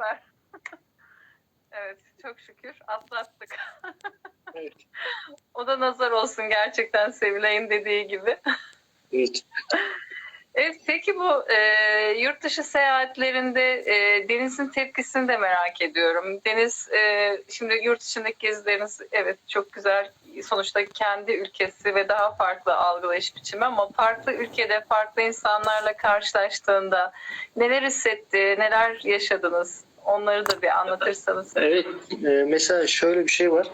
süper. evet çok şükür atlattık. Evet. o da nazar olsun gerçekten Sevilay'ın dediği gibi. Evet. Evet peki bu e, yurt dışı seyahatlerinde e, Deniz'in tepkisini de merak ediyorum. Deniz e, şimdi yurt içindeki gezileriniz evet çok güzel sonuçta kendi ülkesi ve daha farklı algılayış biçimi ama farklı ülkede farklı insanlarla karşılaştığında neler hissetti, neler yaşadınız? Onları da bir anlatırsanız. Evet. e, mesela şöyle bir şey var.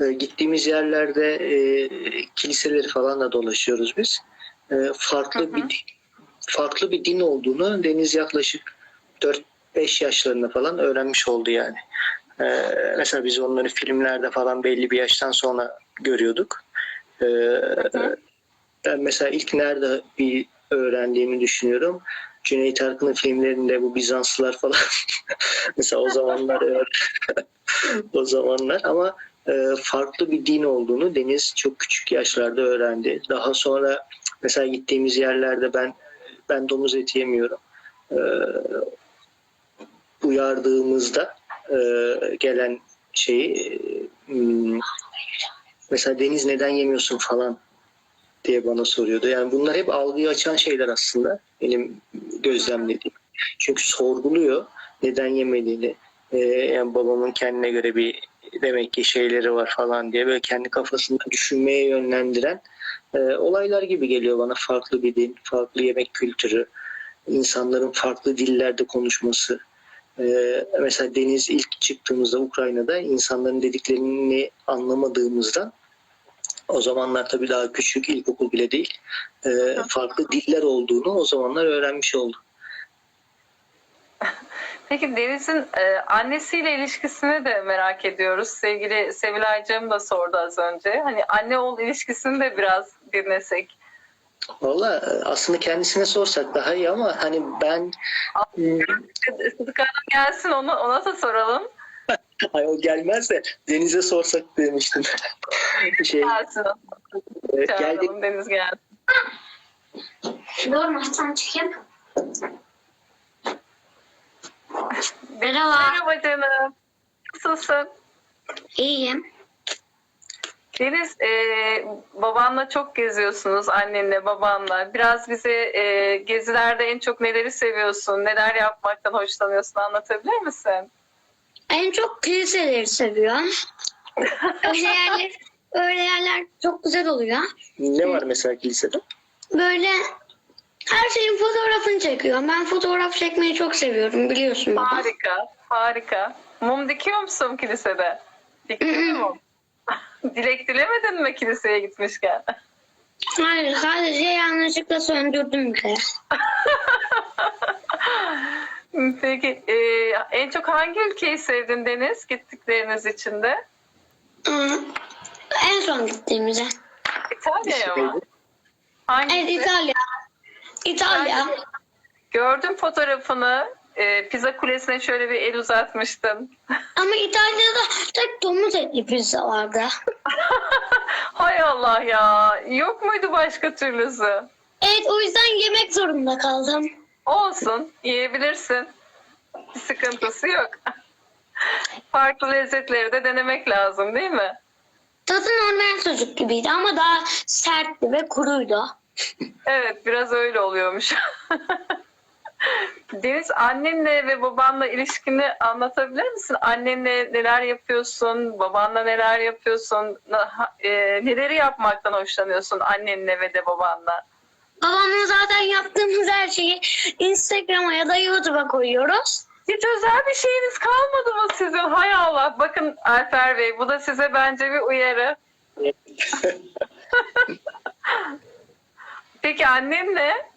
E, gittiğimiz yerlerde e, kiliseleri falan da dolaşıyoruz biz. E, farklı Hı hı. bir farklı bir din olduğunu Deniz yaklaşık 4-5 yaşlarında falan öğrenmiş oldu yani. E, mesela biz onları filmlerde falan belli bir yaştan sonra görüyorduk. E, hı. ben mesela ilk nerede bir öğrendiğimi düşünüyorum. Cüneyt Arkın'ın filmlerinde bu Bizanslılar falan mesela o zamanlar o zamanlar ama e, farklı bir din olduğunu Deniz çok küçük yaşlarda öğrendi. Daha sonra mesela gittiğimiz yerlerde ben ben domuz eti yemiyorum. E, uyardığımızda e, gelen şeyi hmm, mesela Deniz neden yemiyorsun falan diye bana soruyordu. Yani bunlar hep algıyı açan şeyler aslında benim gözlemlediğim. Çünkü sorguluyor neden yemediğini. Ee, yani babamın kendine göre bir demek ki şeyleri var falan diye böyle kendi kafasında düşünmeye yönlendiren e, olaylar gibi geliyor bana. Farklı bir din, farklı yemek kültürü, insanların farklı dillerde konuşması. Ee, mesela Deniz ilk çıktığımızda Ukrayna'da insanların dediklerini anlamadığımızdan o zamanlar tabii daha küçük, ilkokul bile değil. Ee, farklı diller olduğunu o zamanlar öğrenmiş oldum. Peki Deniz'in e, annesiyle ilişkisini de merak ediyoruz. Sevgili Sevilaycığım da sordu az önce. Hani anne oğul ilişkisini de biraz dinlesek. Valla e, aslında kendisine sorsak daha iyi ama hani ben Sıdık Hanım gelsin onu, ona da soralım. ay o gelmezse Deniz'e sorsak demiştim. şey, Gelsin. e, geldik Deniz gelsin. Dur masam çekeyim. Merhaba. Merhaba canım. Nasılsın? İyiyim. Deniz, e, babanla çok geziyorsunuz, annenle, babanla. Biraz bize e, gezilerde en çok neleri seviyorsun, neler yapmaktan hoşlanıyorsun anlatabilir misin? En çok kiliseleri seviyorum. öyle yerler, öyle yerler çok güzel oluyor. ne var mesela kilisede? Böyle her şeyin fotoğrafını çekiyorum. Ben fotoğraf çekmeyi çok seviyorum biliyorsun baba. Harika, harika. Mum dikiyor musun kilisede? Dikiyor mu? Dilek dilemedin mi kiliseye gitmişken? Hayır sadece yanlışlıkla söndürdüm bir kere. Peki, e, en çok hangi ülkeyi sevdin Deniz gittikleriniz içinde? Hı. En son gittiğimizde. İtalya'ya mı? Evet Hangisi? İtalya. İtalya. Gördüm fotoğrafını. E, pizza kulesine şöyle bir el uzatmıştın. Ama İtalya'da tek domuz etli pizza vardı. Hay Allah ya. Yok muydu başka türlüsü? Evet o yüzden yemek zorunda kaldım. Olsun. Yiyebilirsin. Bir sıkıntısı yok. Farklı lezzetleri de denemek lazım değil mi? Tadı normal sucuk gibiydi ama daha sertti ve kuruydu. Evet biraz öyle oluyormuş. Deniz annenle ve babanla ilişkini anlatabilir misin? Annenle neler yapıyorsun? Babanla neler yapıyorsun? E, neleri yapmaktan hoşlanıyorsun annenle ve de babanla? Babamla zaten yaptığımız her şeyi Instagram'a ya da YouTube'a koyuyoruz. Hiç özel bir şeyiniz kalmadı mı sizin? Hay Allah. Bakın Alper Bey bu da size bence bir uyarı. Peki annen ne?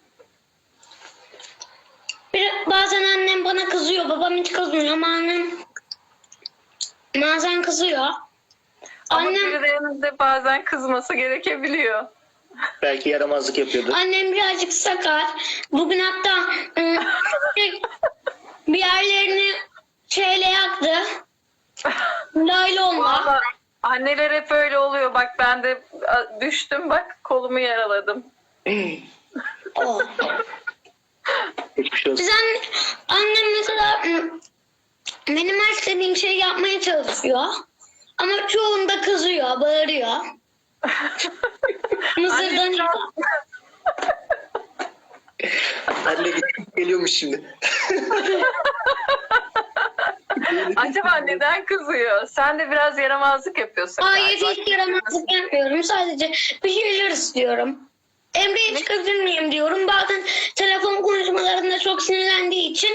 Bir, bazen annem bana kızıyor. Babam hiç kızmıyor ama annem bazen kızıyor. Ama Annem, birilerinin de bazen kızması gerekebiliyor. Belki yaramazlık yapıyordu. annem birazcık sakar. Bugün hatta ıı, bir yerlerini şeyle yaktı. Laylonla. Vallahi anneler hep öyle oluyor. Bak ben de a, düştüm bak kolumu yaraladım. Oh. Şey olsun. Biz anne, annem mesela ıı, benim her istediğim şeyi yapmaya çalışıyor. Ama çoğunda kızıyor, bağırıyor. Mızırdanıyor. Anne gidip geliyormuş şimdi. Acaba neden kızıyor? Sen de biraz yaramazlık yapıyorsun. Hayır galiba. hiç yaramazlık yapmıyorum. Sadece bir şeyler istiyorum. Emre'ye çıkabilir miyim diyorum. Bazen telefon konuşmalarında çok sinirlendiği için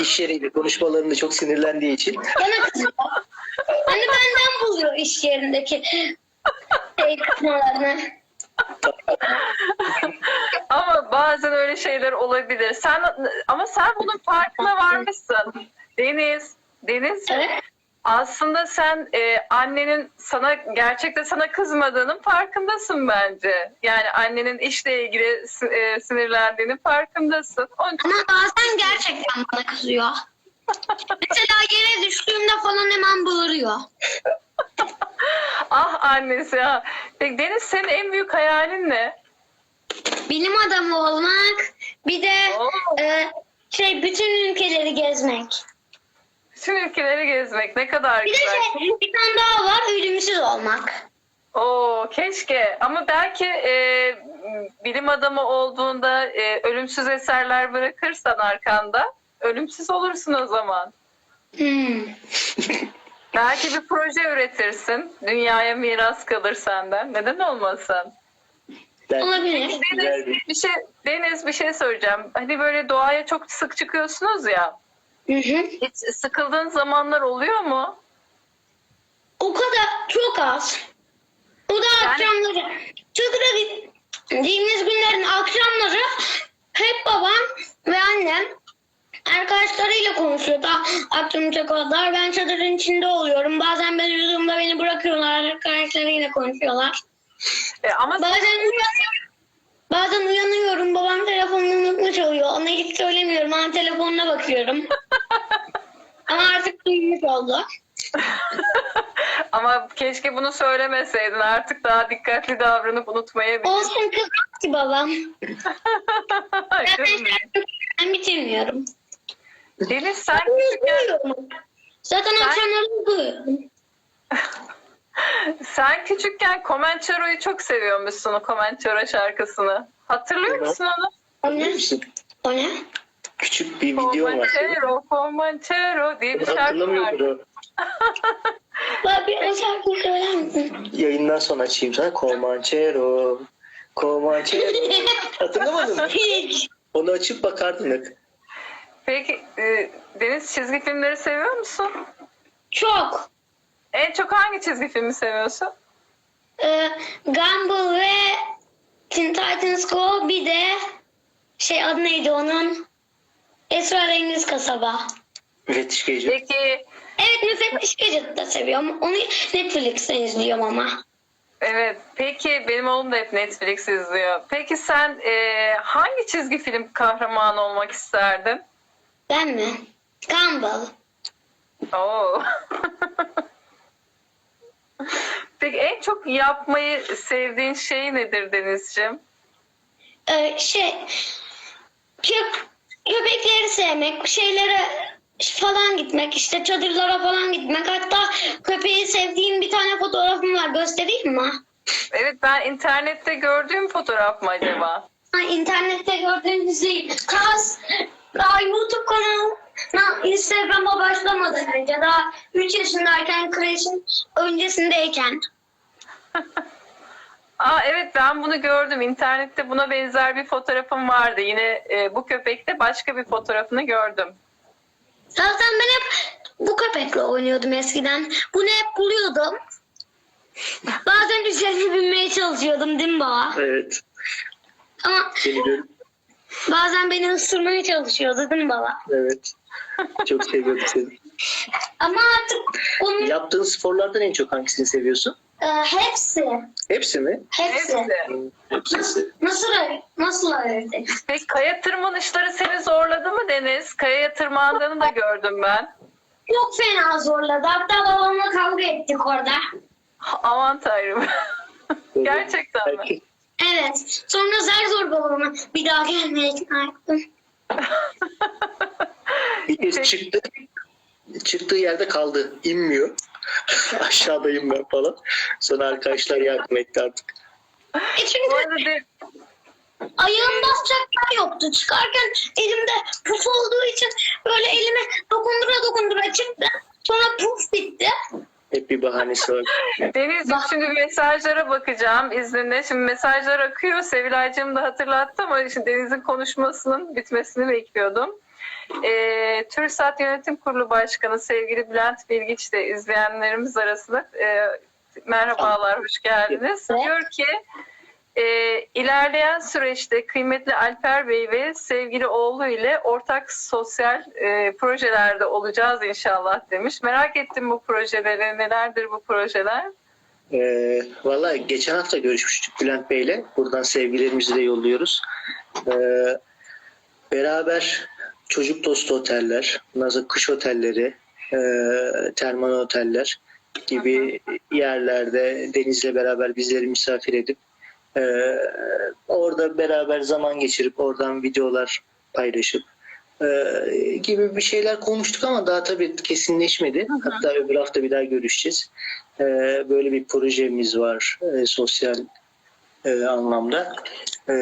İş yeriyle konuşmalarında çok sinirlendiği için. bana kızıyor. Hani benden buluyor iş yerindeki şey. Ama bazen öyle şeyler olabilir. Sen ama sen bunun farkına varmışsın. Deniz, Deniz Evet. aslında sen e, annenin sana gerçekten sana kızmadığının farkındasın bence. Yani annenin işle ilgili e, sinirlendiğinin farkındasın. Onun için Ama bazen gerçekten bana kızıyor. Mesela yere düştüğümde falan hemen bağırıyor. Ah annesi ya. Peki Deniz senin en büyük hayalin ne? Bilim adamı olmak, bir de Oo. e, şey bütün ülkeleri gezmek. Bütün ülkeleri gezmek ne kadar Bir de güzel. şey, bir tane daha var, ölümsüz olmak. Oo keşke ama belki e, bilim adamı olduğunda e, ölümsüz eserler bırakırsan arkanda ölümsüz olursun o zaman. Hmm. Belki bir proje üretirsin. Dünyaya miras kalır senden. Neden olmasın? Olabilir. Deniz bir bir şey Deniz bir şey söyleyeceğim. Hani böyle doğaya çok sık çıkıyorsunuz ya. Hı hı. Hiç sıkıldığın zamanlar oluyor mu? O kadar çok az. O da Yani- akşamları. Çadıra gittiğimiz günlerin akşamları hep babam ve annem arkadaşlarıyla konuşuyor. Daha akşam kadar ben çadırın içinde oluyorum. Bazen ben uyuduğumda beni bırakıyorlar. Arkadaşlarıyla konuşuyorlar. E, ama Bazen uyanıyorum. Bazen uyanıyorum. Babam telefonunu unutmuş oluyor. Ona hiç söylemiyorum. Ama telefonuna bakıyorum. Ama artık duymuş oldu. ama keşke bunu söylemeseydin. Artık daha dikkatli davranıp unutmayabilirsin. Olsun kızmaz ki babam. Ben, ben bitirmiyorum. Deniz sen küçükken. Zaten Sen- akşamları sen küçükken Comanchero'yu çok seviyormuşsun o Comanchero şarkısını. Hatırlıyor Evet. musun onu? O ne? musun? O ne? Küçük bir video var. Comanchero, Comanchero diye bir şarkı var. Hatırlamıyordur o. Bak bir o şarkıyı söyler misin? Yayından sonra açayım sana. Comanchero. Comanchero. Hatırlamadın mı? Hiç. Onu açıp bakardın. Peki e, Deniz çizgi filmleri seviyor musun? Çok. En çok hangi çizgi filmi seviyorsun? Ee, Gumball ve Teen Titans Go bir de şey adı neydi onun? Esrarengiz Kasaba. Müfettiş Gece. Peki Evet Müfettiş Gadget'ı da seviyorum. Onu Netflix'ten izliyorum ama. evet peki benim oğlum da hep Netflix izliyor. Peki sen e, hangi çizgi film kahramanı olmak isterdin? Ben mi? Gumball. Oo. Peki en çok yapmayı sevdiğin şey nedir Denizciğim? Ee, şey kö- köpekleri sevmek, şeylere falan gitmek, işte çadırlara falan gitmek. Hatta köpeği sevdiğim bir tane fotoğrafım var. Göstereyim mi? Evet ben internette gördüğüm fotoğraf mı acaba? Ha, internette gördüğünüz değil. Kaz, daha YouTube kanalına Instagram'a başlamadan önce daha 3 yaşındayken kreşin öncesindeyken. Aa evet ben bunu gördüm. İnternette buna benzer bir fotoğrafım vardı. Yine e, bu köpekte başka bir fotoğrafını gördüm. Zaten ben hep bu köpekle oynuyordum eskiden. Bunu hep buluyordum. Bazen üzerine binmeye çalışıyordum değil mi baba? Evet. Ama Seni görüp bazen beni ısırmaya çalışıyordu değil mi baba? evet. Çok seviyordum seni. Ama artık onun Yaptığın sporlardan en çok hangisini seviyorsun? e, hepsi, Hepsi mi? hepsi. Hepsi. Nasıl öyle? Nasıl öyle? Peki kaya tırmanışları seni zorladı mı Deniz? Kayaya tırmandığını da gördüm ben. Çok fena zorladı. Hatta babamla kavga ettik orada. Aman tanrım. Gerçekten mi? Evet. Sonra zar zor babama bir daha gelmeye ikna ettim. Bir kez Peki. çıktı. çıktığı yerde kaldı. İnmiyor. Aşağıdayım ben falan. Sonra arkadaşlar yardım etti artık. E Bu çünkü arada de- ayağım basacak yer yoktu. Çıkarken elimde puf olduğu için böyle elime dokundura dokundura çıktı. Sonra puf bitti. Hep bir bahanesi var. Deniz şimdi mesajlara bakacağım izninle. Şimdi mesajlar akıyor. Sevilaycığım da hatırlattı ama şimdi Deniz'in konuşmasının bitmesini bekliyordum. Ee, TÜRSAT Yönetim Kurulu Başkanı sevgili Bülent Bilgiç de izleyenlerimiz arasında e, merhabalar, hoş geldiniz. Evet. Diyor ki e, ilerleyen süreçte kıymetli Alper Bey ve sevgili oğlu ile ortak sosyal e, projelerde olacağız inşallah demiş. Merak ettim bu projeleri, nelerdir bu projeler? Ee, Valla geçen hafta görüşmüştük Bülent Bey'le. Buradan sevgilerimizi de yolluyoruz. Ee, beraber çocuk dostu oteller, nazı kış otelleri, e, termal oteller gibi yerlerde Deniz'le beraber bizleri misafir edip e, orada beraber zaman geçirip oradan videolar paylaşıp e, gibi bir şeyler konuştuk ama daha tabii kesinleşmedi. Hatta öbür hafta bir daha görüşeceğiz. E, böyle bir projemiz var e, sosyal e, anlamda. E,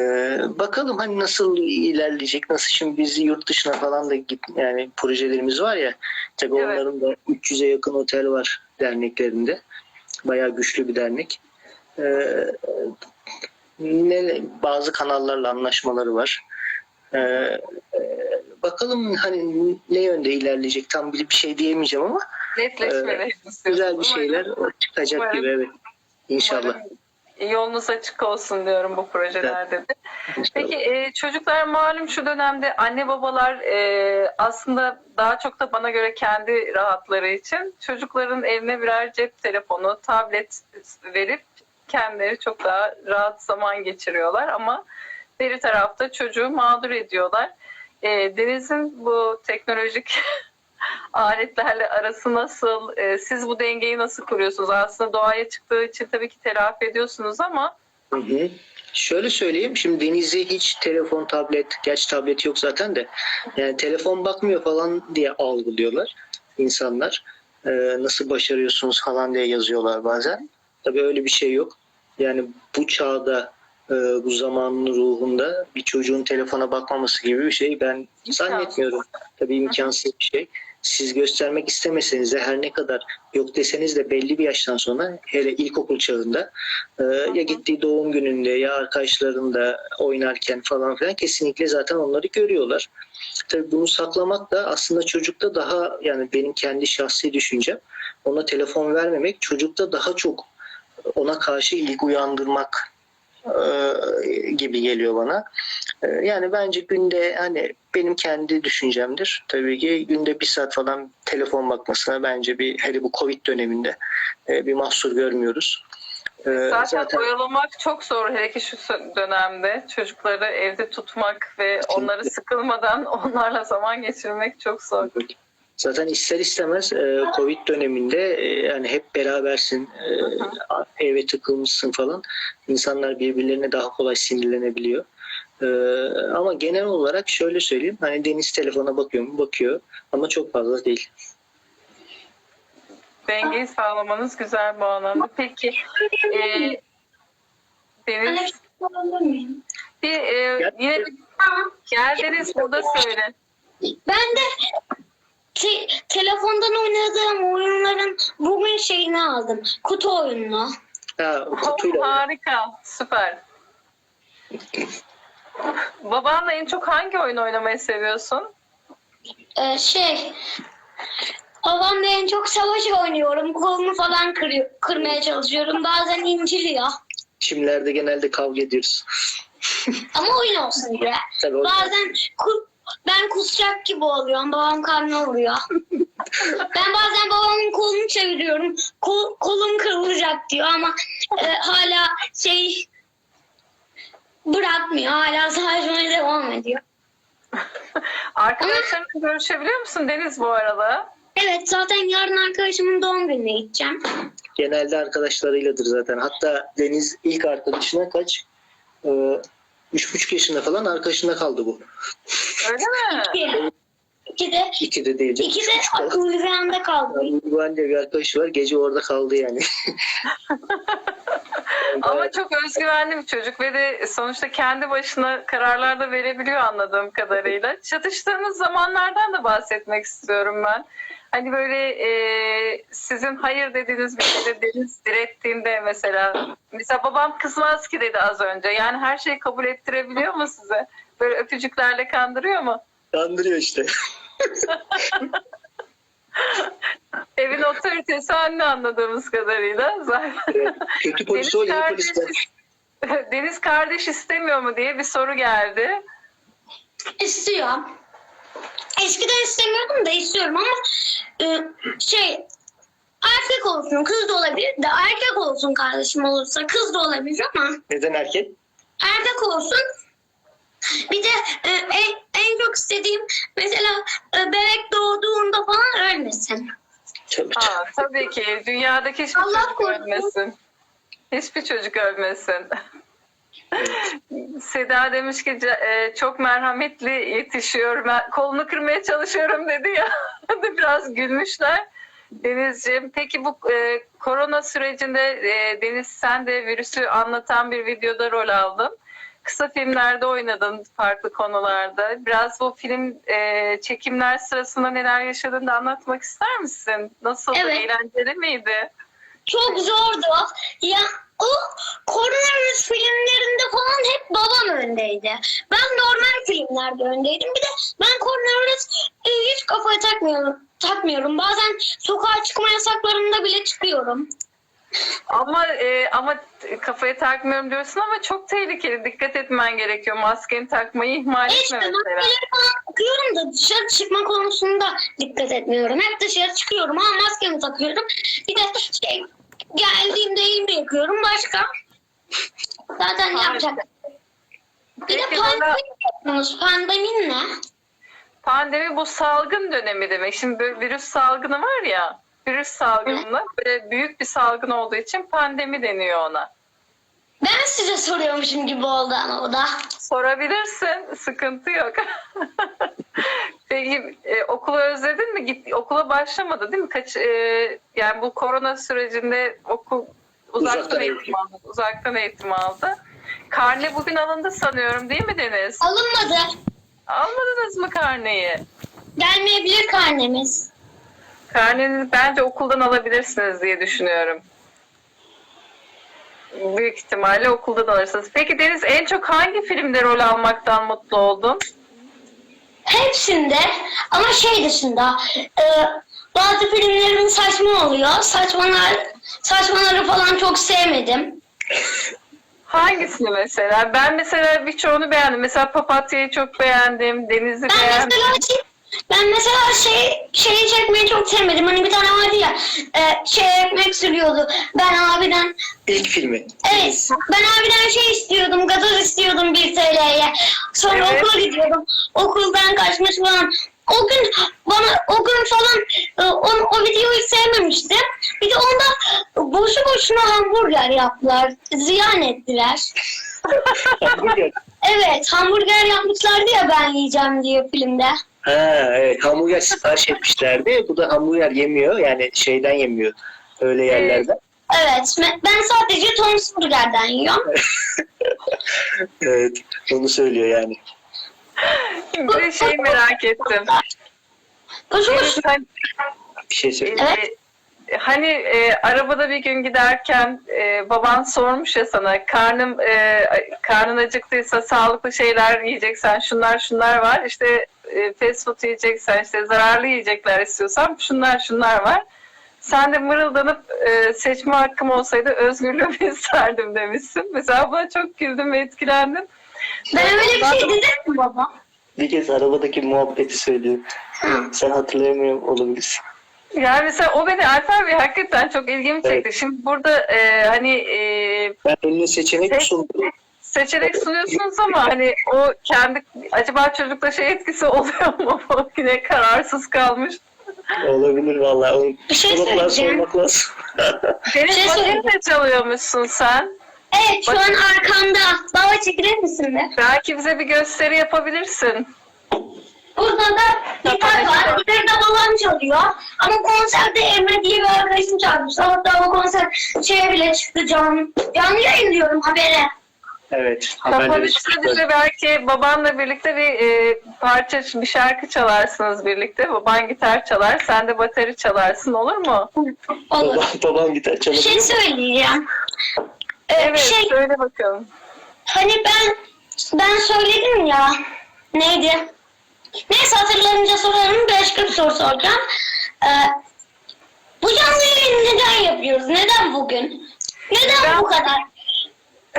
bakalım hani nasıl ilerleyecek, nasıl şimdi biz yurt dışına falan da git yani projelerimiz var ya. Tabii Evet. onların da 300'e yakın otel var derneklerinde. Bayağı güçlü bir dernek. E, ne, bazı kanallarla anlaşmaları var. E, e, bakalım hani ne yönde ilerleyecek tam bir, bir şey diyemeyeceğim ama Netleşmeleri güzel bir şeyler çıkacak Umarım. gibi evet. İnşallah. Umarım Yolunuz açık olsun diyorum bu projelerde de. Peki e, çocuklar malum şu dönemde anne babalar e, aslında daha çok da bana göre kendi rahatları için çocukların eline birer cep telefonu, tablet verip kendileri çok daha rahat zaman geçiriyorlar ama bir tarafta çocuğu mağdur ediyorlar. E, Deniz'in bu teknolojik aletlerle arası nasıl? E, siz bu dengeyi nasıl kuruyorsunuz? Aslında doğaya çıktığı için tabii ki telafi ediyorsunuz ama Hı hı. Şöyle söyleyeyim. Şimdi Deniz'i hiç telefon, tablet, gerçi tablet yok zaten de yani telefon bakmıyor falan diye algılıyorlar insanlar. Ee, nasıl başarıyorsunuz falan diye yazıyorlar bazen. Tabii öyle bir şey yok. Yani bu çağda e, bu zamanın ruhunda bir çocuğun telefona bakmaması gibi bir şey ben zannetmiyorum. Tabii imkansız bir şey. Siz göstermek istemeseniz de her ne kadar yok deseniz de belli bir yaştan sonra hele ilkokul çağında e, ya gittiği doğum gününde ya arkadaşlarında oynarken falan filan kesinlikle zaten onları görüyorlar. Tabii bunu saklamak da aslında çocukta daha yani benim kendi şahsi düşüncem ona telefon vermemek çocukta daha çok ona karşı ilgi uyandırmak e, gibi geliyor bana. E, Yani bence günde hani benim kendi düşüncemdir. Tabii ki günde bir saat falan telefon bakmasına bence bir hele bu Covid döneminde e, bir mahsur görmüyoruz. E, zaten, oyalamak çok zor hele ki şu dönemde çocukları evde tutmak ve onları sıkılmadan onlarla zaman geçirmek çok zor. Zaten ister istemez e, Covid döneminde e, yani hep berabersin, e, eve tıkılmışsın falan. İnsanlar birbirlerine daha kolay sinirlenebiliyor. E, ama genel olarak şöyle söyleyeyim. Hani Deniz telefona bakıyor mu? Bakıyor. Ama çok fazla değil. Dengeyi sağlamanız güzel bu anlamda. Peki e, Deniz bir, e, yine bir, gel Deniz burada söyle. Ben de te- telefondan oynadığım oyunların bugün şeyini aldım. Kutu oyununu. Ha, Oh, kutuyla. harika, süper. Babanla en çok hangi oyun oynamayı seviyorsun? Ee, şey Babamla en çok savaş oynuyorum. Kolunu falan kırıyor, kırmaya çalışıyorum. Bazen inciliyor. Çimlerde genelde kavga ediyoruz. Ama oyun olsun diye. Tabii o Bazen ku- ben kusacak gibi oluyorum. Babam karnına vuruyor. ben bazen babamın kolunu çeviriyorum. Kol, kolum kırılacak diyor ama e, hala şey bırakmıyor. Hala savaşmaya devam ediyor. Arkadaşlarınla görüşebiliyor musun Deniz bu arada? Evet zaten yarın arkadaşımın doğum gününe gideceğim. genelde arkadaşlarıyladır zaten. Hatta Deniz ilk arkadaşına kaç? Ee, üç buçuk yaşında falan arkadaşında kaldı bu. Öyle mi? İki de, İki de değil. canım. iki de kaldı. Bu anne bir arkadaş var. Gece orada kaldı yani. Ama çok özgüvenli bir çocuk ve de sonuçta kendi başına kararlar da verebiliyor anladığım kadarıyla. Çatıştığınız zamanlardan da bahsetmek istiyorum ben. Hani böyle e, sizin hayır dediğiniz bir şeyde Deniz direttiğinde mesela mesela babam kızmaz ki dedi az önce. Yani her şeyi kabul ettirebiliyor mu size? Böyle öpücüklerle kandırıyor mu? Kandırıyor işte. Evin otoritesi anne anladığımız kadarıyla. Zaten Kötü polis Deniz o, iyi kardeş, polis. Deniz kardeş istemiyor mu diye bir soru geldi. İstiyor. Eskiden istemiyordum da istiyorum ama e, şey erkek olsun kız da olabilir de erkek olsun kardeşim olursa kız da olabilir ama Neden erkek? erkek olsun. Bir de e, en, en çok istediğim mesela e, bebek doğduğunda falan ölmesin. Tabii. Aa, tabii ki dünyadaki hiçbir Allah çocuk korusun. ölmesin. Hiçbir çocuk ölmesin. Seda demiş ki "Ce- e, çok merhametli yetişiyor. Ben kolunu kırmaya çalışıyorum dedi ya. Biraz gülmüşler. Denizciğim peki bu e, korona sürecinde e, Deniz sen de virüsü anlatan bir videoda rol aldın. Kısa filmlerde oynadın farklı konularda. Biraz bu film e, çekimler sırasında neler yaşadığını da anlatmak ister misin? Nasıl Evet. eğlenceli miydi? Çok zordu. Ya o koronavirüs filmlerinde falan hep babam öndeydi. Ben normal filmlerde öndeydim. Bir de ben koronavirüs e, hiç kafaya takmıyorum. Takmıyorum. Bazen sokağa çıkma yasaklarında bile çıkıyorum. Ama e, ama kafaya takmıyorum diyorsun ama çok tehlikeli. Dikkat etmen gerekiyor. Maskeni takmayı ihmal etme İşte mesela. falan takıyorum da dışarı çıkma konusunda dikkat etmiyorum. Hep dışarı çıkıyorum ama maskemi takıyorum. Bir de şey geldiğimde elimi yıkıyorum. Başka? Zaten yapacak. Bir de pandemi bana-. Pandemi ne? Pandemi bu salgın dönemi demek. Şimdi virüs salgını var ya. Virüs salgınına böyle büyük bir salgın olduğu için pandemi deniyor ona. Ben size soruyormuşum gibi oldu ama o da. Sorabilirsin. Sıkıntı yok. Peki e, okulu özledin mi? Git okula başlamadı değil mi? Kaç e, yani bu korona sürecinde okul uzaktan, Uzaktan eğitim eğitim. aldı. Uzaktan eğitim aldı. Karne bugün alındı sanıyorum değil mi Deniz? Alınmadı. Almadınız mı karneyi? Gelmeyebilir karnemiz. Karnenizi bence okuldan alabilirsiniz diye düşünüyorum. Büyük ihtimalle okuldan alırsınız. Peki Deniz en çok hangi filmde rol almaktan mutlu oldun? Hepsinde ama şey dışında e, bazı filmlerin saçma oluyor. Saçmalar, saçmaları falan çok sevmedim. Hangisini mesela? Ben mesela birçoğunu beğendim. Mesela Papatya'yı çok beğendim. Deniz'i Ben beğendim. mesela şey, ben mesela şey şeyi çekmeyi çok sevmedim. Hani bir tane vardı ya e, şey ekmek sürüyordu. Ben abiden İlk filmi. evet ben abiden şey istiyordum gazoz istiyordum 1 TL'ye. Sonra Evet. okula gidiyordum. Okuldan kaçmış falan. O gün bana o gün falan e, o, o videoyu sevmemiştim. Bir de onda boşu boşuna hamburger yaptılar. Ziyan ettiler. Hamburger. Evet hamburger yapmışlardı ya ben yiyeceğim diye filmde. Ha evet hamburger sipariş etmişlerdi. Bu da hamburger yemiyor. Yani şeyden yemiyor. Öyle yerlerden. Evet ben sadece Tom's Burger'den yiyorum. Evet. Onu söylüyor yani. Bir de şeyi merak ettim. Deniz, boşuna hani, Bir şey söyle. Evet. e, hani e, arabada bir gün giderken e, baban sormuş ya sana karnım e, karnın acıktıysa sağlıklı şeyler yiyeceksen şunlar şunlar var. İşte fast food yiyeceksen işte zararlı yiyecekler istiyorsan şunlar şunlar var. Sen de mırıldanıp e, seçme hakkım olsaydı özgürlüğümü isterdim demişsin. Mesela buna çok güldüm ve etkilendim. ben öyle bir şey dedim mi baba? Bir kez arabadaki muhabbeti söylüyor. Hı. Sen hatırlayamıyor olabilirsin. Yani mesela o beni Alper Bey hakikaten çok ilgimi çekti. Evet. Şimdi burada e, hani e, Ben önüne seçenek sundum. Seçenek sunuyorsunuz ama hani o kendi acaba çocukta şey etkisi oluyor mu? Yine kararsız kalmış. Olabilir vallahi. Onu Bir şey psikologlar söyleyeceğim. sormak lazım. Deniz şey bakayım çalıyormuşsun sen? Evet şu an arkamda. Baba çekilir misin be? Belki bize bir gösteri yapabilirsin. Burada Burada da gitar var. Gitarı da babam çalıyor. Ama konserde Emre diye bir arkadaşım çalmış. Hatta o konser şeye bile çıktı canlı. Canlı yayınlıyorum habere. Evet. Bize çıktı. belki babanla birlikte bir e, parça, bir şarkı çalarsınız birlikte. Baban gitar çalar, sen de bateri çalarsın olur mu? Olur. Babam, babam gitar Bir çalıyor. şey söyleyeceğim. Ee, Evet, Şey, söyle bakalım. hani ben ben söyledim ya. Neydi? Neyse hatırlayınca sorarım. Başka bir soru soracağım. Ee, bu canlı yayını neden yapıyoruz? Neden bugün? Neden Ben- bu kadar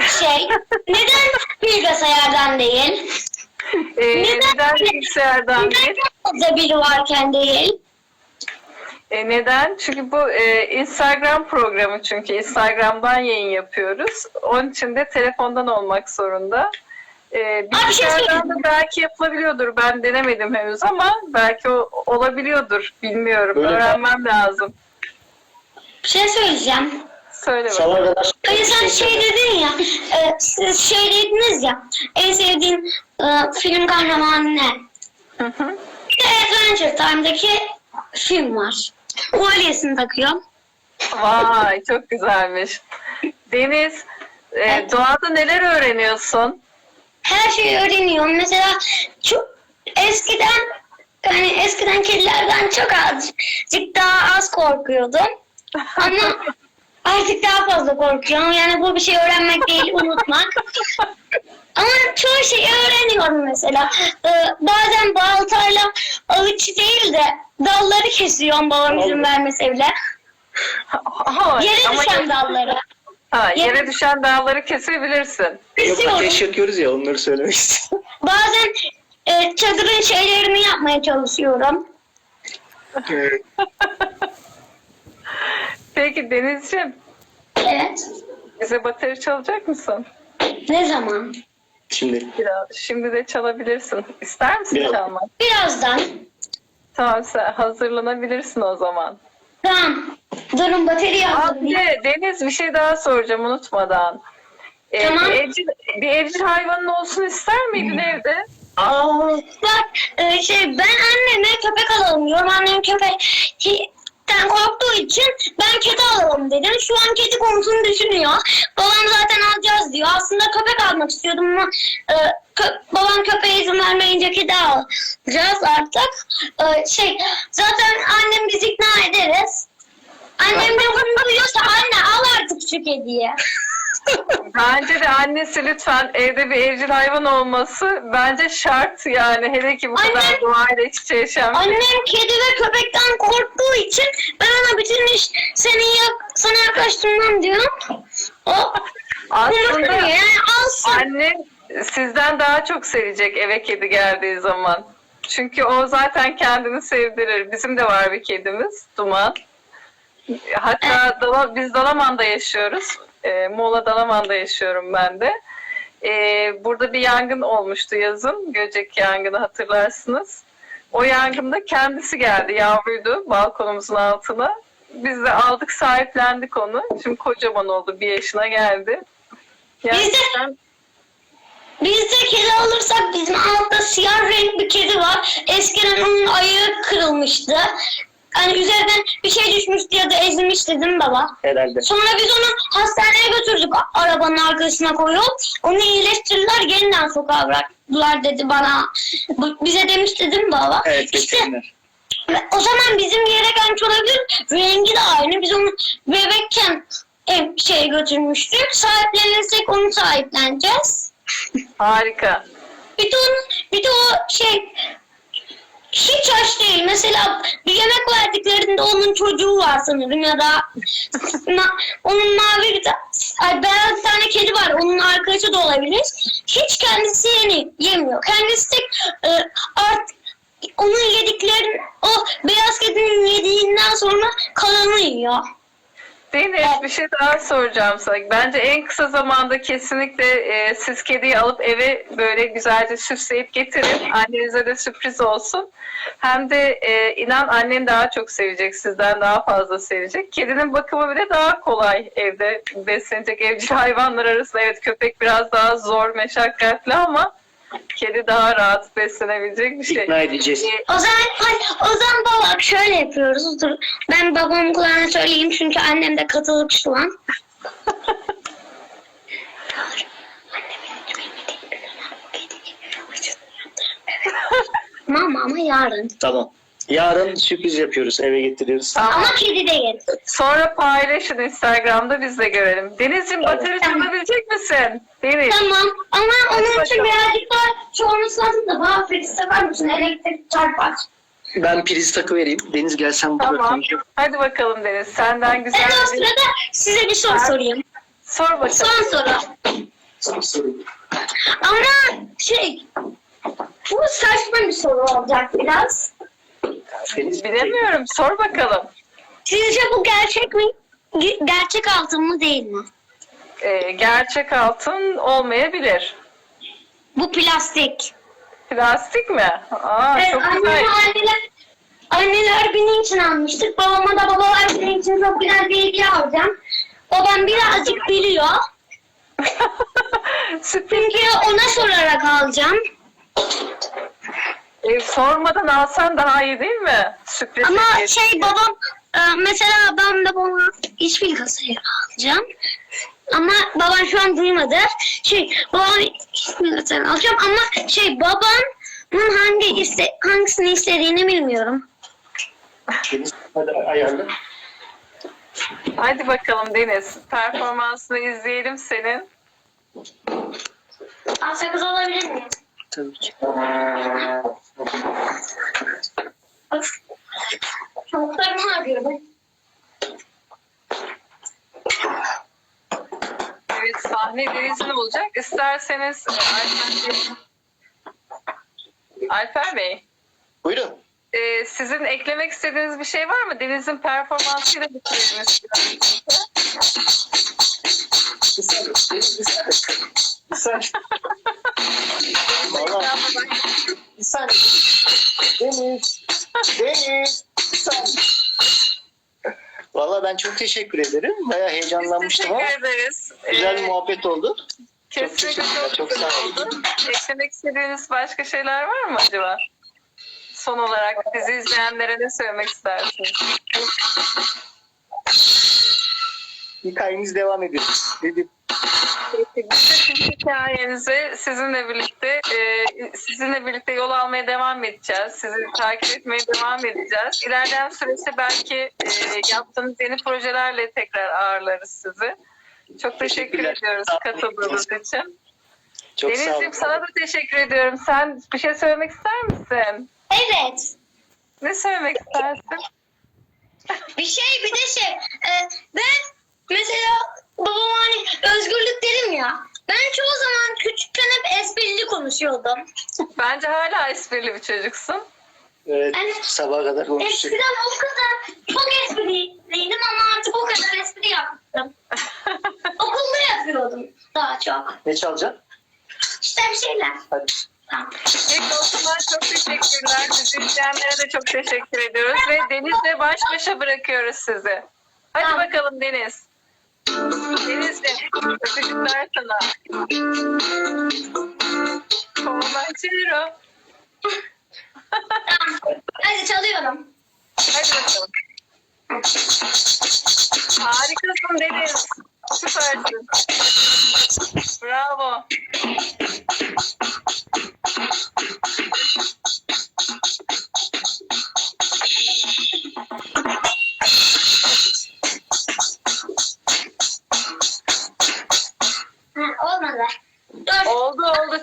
şey? Neden bilgisayardan değil? E, Neden- neden bilgisayardan Neden değil? yanımızda biri varken değil? E, neden? Çünkü bu e, Instagram programı çünkü Instagram'dan yayın yapıyoruz. Onun için de telefondan olmak zorunda. E, şey bilgisayardan da söyleyeyim. belki yapılabiliyordur. Ben denemedim henüz ama belki o olabiliyordur. Bilmiyorum. Böyle- Öğrenmem lazım. Bir şey söyleyeceğim. Söyle bakalım. Kadar Hani sen şey dedin ya, e, siz şey dediniz ya, en sevdiğin e, film kahramanı ne? Hı hı. Bir de Adventure Time'daki film var. Kolyesini takıyorum. Vay çok güzelmiş. Deniz, e, Evet. doğada neler öğreniyorsun? Her şeyi öğreniyorum. Mesela çok eskiden yani eskiden kedilerden çok azıcık daha az korkuyordum. Ama artık daha fazla korkuyorum. Yani bu bir şey öğrenmek değil, unutmak. Ama çoğu şeyi öğreniyorum mesela. Ee, bazen baltayla avuç değil de dalları kesiyorum babam izin vermese bile. Yere ama- düşen dalları. ha, yere düşen dağları kesebilirsin. Yok Kesiyorum. ateş yakıyoruz ya onları söylemek istedim. Bazen e, çadırın şeylerini yapmaya çalışıyorum. Peki Denizciğim, Evet. bize bateri çalacak mısın? Ne zaman? Şimdi Biraz. Şimdi de çalabilirsin. İster misin Biraz. çalmak? Birazdan. Tamam sen hazırlanabilirsin o zaman. Tamam. Durun batarya Abi hazırlayayım. Deniz bir şey daha soracağım unutmadan. Ee, Tamam. bir, evcil, bir evcil hayvanın olsun ister miydin evde? Aa, bak e, şey ben anneme köpek alalım diyorum. Annem köpekten korktuğu için ben kedi alalım dedim. Şu an kedi konusunu düşünüyor. Babam zaten alacağız diyor. Aslında köpek almak istiyordum ama e, kö- babam köpeğe izin vermeyince kedi alacağız artık. E, şey zaten annem bizi ikna ederiz. Annem de bunu duyuyorsa anne al artık şu kediyi. Bence de annesi lütfen evde bir evcil hayvan olması bence şart yani. Hele ki bu kadar Annem- doğayla iç içe yaşayan bir- Annem kedi ve köpekten korktuğu için ben ona bütün iş senin yak, sana yaklaştırmam diyorum. O Aslında konuşuyor yani alsın. anne sizden daha çok sevecek eve kedi geldiği zaman. Çünkü o zaten kendini sevdirir. Bizim de var bir kedimiz, Duman. Hatta Dala- biz Dalaman'da yaşıyoruz. Ee, Muğla Dalaman'da yaşıyorum ben de. Ee, burada bir yangın olmuştu yazın. Göcek yangını hatırlarsınız. O yangında kendisi geldi, yavruydu balkonumuzun altına. Biz de aldık, sahiplendik onu. Şimdi kocaman oldu, bir yaşına geldi. Gerçekten Biz de kedi alırsak bizim altta siyah renk bir kedi var. Eskiden onun ayağı kırılmıştı. Hani üzerinden şey düşmüştü ya da ezilmişti değil mi baba? herhalde. Sonra biz onu hastaneye götürdük arabanın arkasına koyup. Onu iyileştirdiler yeniden sokağa bıraktılar dedi bana. Bize demişti değil mi baba? Evet İşte o zaman bizim yere gelmiş olabilir. Rengi de aynı. Biz onu bebekken ev şeye götürmüştük. Sahiplenirsek onu sahipleneceğiz. harika. Bir de, onun, bir de o şey hiç hoş değil. Mesela bir yemek verdiklerinde onun çocuğu var sanırım ya da ma- onun mavi bir ay, beyaz tane kedi var. Onun arkadaşı da olabilir. Hiç kendisi yeni, yemiyor. Kendisi tek e, artık onun yediklerin o beyaz kedinin yediğinden sonra kalanı yiyor. Deniz bir şey daha soracağım sana. Bence en kısa zamanda kesinlikle e, siz kediyi alıp eve böyle güzelce süsleyip getirin. Annenize de sürpriz olsun. Hem de e, inan annen daha çok sevecek, sizden daha fazla sevecek. Kedinin bakımı bile daha kolay evde beslenecek evcil hayvanlar arasında. Evet köpek biraz daha zor, meşakkatli ama Kedi daha rahat beslenebilecek bir şey. İkna edeceğiz. Ee, O zaman, hayır, o zaman baba şöyle yapıyoruz. Dur, ben babamın kulağına söyleyeyim çünkü annem de katılık şu an. Mama ama yarın. Tamam. Yarın sürpriz yapıyoruz. Eve getiriyoruz. Tamam. Ama kedi de gelir. Sonra paylaşın Instagram'da biz de görelim. Deniz'cim Tamam. batarya çalabilecek misin? Deniz. Tamam ama onun için birazcık daha şu olması lazım da bana friz takar mısın? Elektrik çarpar. Ben priz takı vereyim. Deniz gel sen burada Tamam. Hadi bakalım Deniz. Senden güzel Ben o bir sırada size bir soru sorayım. sor bakalım. Son soru. Son soru. Ama şey bu saçma bir soru olacak biraz. Deniz Bilemiyorum. Sor bakalım. Sizce bu gerçek mi? Ge- Gerçek altın mı değil mi? Ee, gerçek altın olmayabilir. Bu plastik. Plastik mi? Aa, Evet, çok güzel. anneler, anneler günü için almıştık. Babama da babalar günü için çok güzel bir hediye alacağım. Babam birazcık biliyor. Çünkü ona sorarak alacağım. Ee, sormadan alsan daha iyi değil mi? Sürpriz. Ama hediye. şey babam e, mesela ben de bana hiçbir kasayı alacağım. Ama babam şu an duymadı. Şey babam hiçbir kasayı alacağım ama şey babamın hangi iste, hangisini istediğini bilmiyorum. Deniz hadi ayarla. Hadi bakalım Deniz. Performansını izleyelim senin. Sakız olabilir mi? Tabii ki. Arıyorum. Evet sahne Deniz'in olacak. İsterseniz e, Alper Bey. Alper Bey. Buyurun. e, sizin eklemek istediğiniz bir şey var mı? Deniz'in performansıyla bitirelim istiyorum. Bir saniye. Deniz bir saniye. Deniz. Deniz. Bir saniye. Valla ben çok teşekkür ederim. Bayağı heyecanlanmıştım ama Teşekkür ederiz. güzel bir Ee, muhabbet oldu. Kesinlikle teşekkürler, çok, çok güzel sağ olun. oldu. Eklemek istediğiniz başka şeyler var mı acaba? Son olarak bizi izleyenlere ne söylemek istersiniz? Hikayemiz devam ediyor. Dedim. Biz de sizin hikayenizi sizinle birlikte e, sizinle birlikte yol almaya devam edeceğiz. Sizi takip etmeye devam edeceğiz. İlerleyen süreçte belki e, yaptığınız yeni projelerle tekrar ağırlarız sizi. Çok teşekkür ediyoruz katıldığınız için. Çok. Deniz'ciğim sana da teşekkür ediyorum. Sen bir şey söylemek ister misin? Evet. Ne söylemek istersin? Bir şey bir de şey. e, ben mesela babam hani özgürlük dedim ya. Ben çoğu zaman küçükken hep esprili konuşuyordum. Bence hala esprili bir çocuksun. Evet, Yani sabaha kadar konuştuk. eskiden o kadar çok espriliydim ama artık o kadar espri yaptım. Okulda yapıyordum daha çok. Ne çalacaksın? İşte bir şeyler. Hadi. Tamam. O zaman çok teşekkürler. Bizi izleyenlere de çok teşekkür ediyoruz. Ve Deniz'le baş başa bırakıyoruz sizi. Hadi Tamam. bakalım Deniz. Deniz'ciğim öpücükler sana. Tamam. Hadi çalıyorum. Hadi bakalım. Harikasın Deniz. Süpersin. Bravo.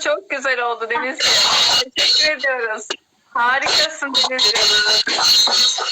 Çok güzel oldu Deniz'ciğim. Teşekkür ediyoruz. Harikasın Deniz'ciğim.